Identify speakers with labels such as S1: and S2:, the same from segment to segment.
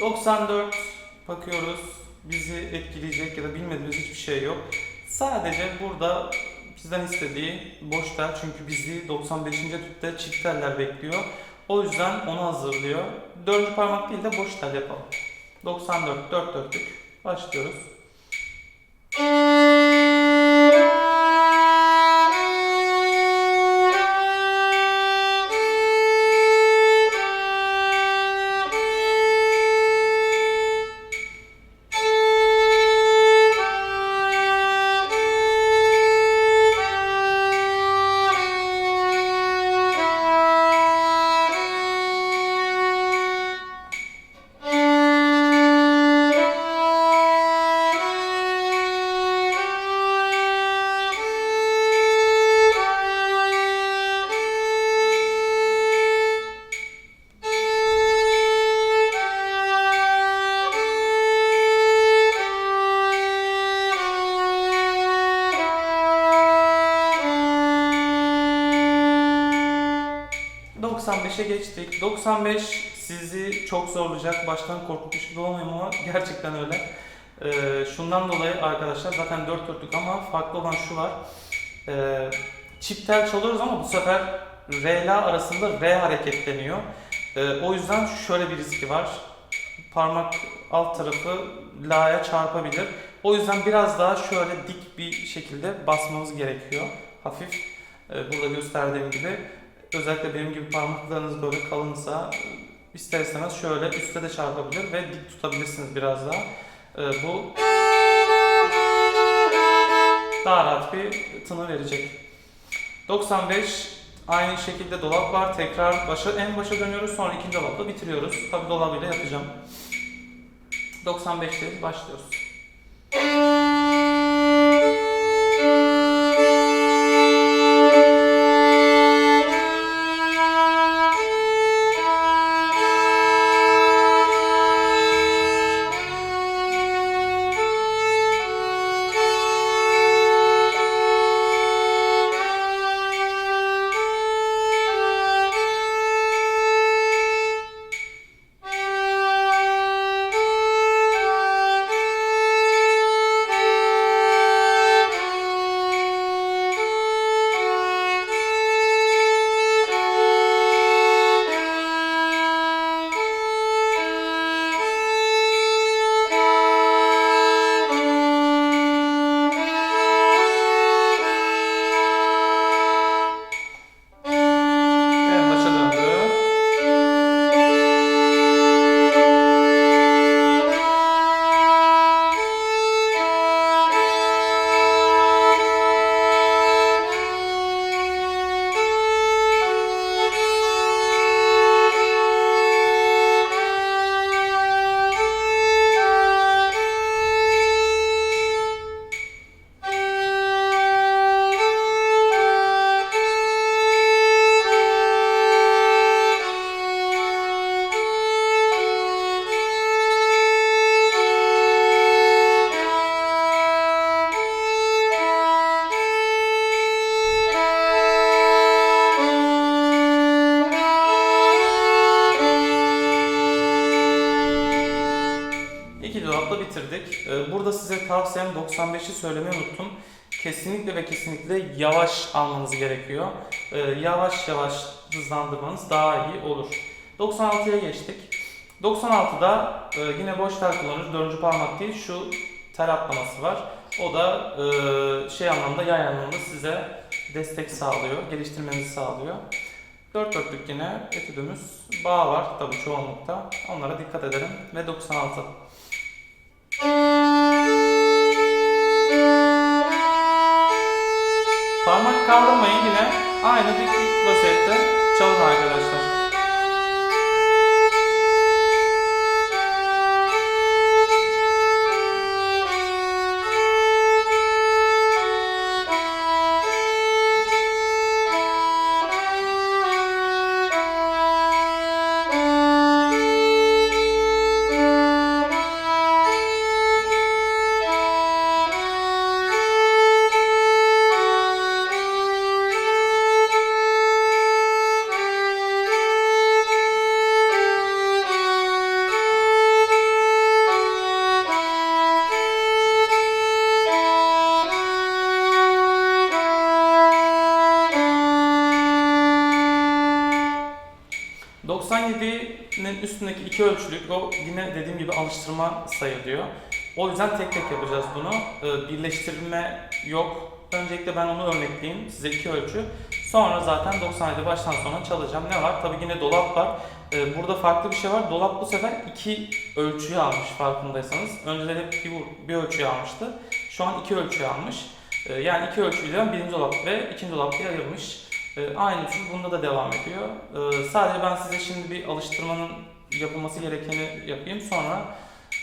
S1: 94 bakıyoruz. Bizi etkileyecek ya da bilmediğimiz hiçbir şey yok. Sadece burada bizden istediği boş çünkü bizi 95. tüpte çift teller bekliyor. O yüzden onu hazırlıyor. Dördüncü parmak değil de boş tel yapalım. 94 4 dörtlük başlıyoruz. ...95'e geçtik. 95 sizi çok zorlayacak. Baştan korkutmuş gibi olmayayım ama gerçekten öyle. Ee, şundan dolayı arkadaşlar zaten 4 dörtlük ama farklı olan şu var. Ee, çift tel çalıyoruz ama bu sefer R ile arasında R hareketleniyor. Ee, o yüzden şöyle bir riski var. Parmak alt tarafı La'ya çarpabilir. O yüzden biraz daha şöyle dik bir şekilde basmamız gerekiyor. Hafif. Ee, burada gösterdiğim gibi. Özellikle benim gibi parmaklarınız böyle kalınsa ister istemez şöyle üstte de çarpabilir ve dik tutabilirsiniz biraz daha. Ee, bu daha rahat bir tını verecek. 95 aynı şekilde dolap var. Tekrar başa en başa dönüyoruz. Sonra ikinci dolapla bitiriyoruz. Tabi dolabıyla yapacağım. 95'teyiz. Başlıyoruz. Burada size tavsiyem 95'i söylemeyi unuttum. Kesinlikle ve kesinlikle yavaş almanız gerekiyor. Ee, Yavaş yavaş hızlandırmanız daha iyi olur. 96'ya geçtik. 96'da e, yine boş tel kullanıyoruz. Dördüncü parmak değil şu tel atlaması var. O da e, şey anlamda yay anlamında size destek sağlıyor, geliştirmenizi sağlıyor. Dört dörtlük yine etüdümüz. Bağ var tabii çoğunlukta. Onlara dikkat edelim. Ve 96. Parmak kaldırmayın yine aynı dik vaziyette çalın arkadaşlar. 97'nin üstündeki iki ölçülük o yine dediğim gibi alıştırma sayılıyor. O yüzden tek tek yapacağız bunu. Ee, birleştirme yok. Öncelikle ben onu örnekleyeyim. Size iki ölçü. Sonra zaten 97 baştan sona çalacağım. Ne var? Tabii yine dolap var. Ee, burada farklı bir şey var. Dolap bu sefer iki ölçüyü almış farkındaysanız. Önceden hep bir, bir ölçüyü almıştı. Şu an iki ölçüyü almış. Ee, yani iki ölçüyle birinci dolap ve ikinci dolap diye ayırmış. Ee, aynı usul bunda da devam ediyor. Ee, sadece ben size şimdi bir alıştırmanın yapılması gerekeni yapayım. Sonra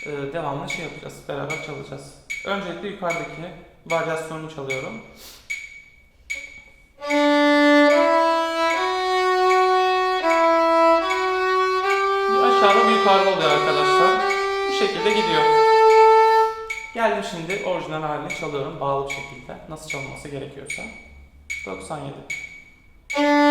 S1: e, devamlı şey yapacağız. Beraber çalacağız. Öncelikle yukarıdaki varyasyonu çalıyorum. Bir aşağıda bir yukarıda oluyor arkadaşlar. Bu şekilde gidiyor. Geldim şimdi orijinal halini çalıyorum bağlı bir şekilde. Nasıl çalınması gerekiyorsa. 97. And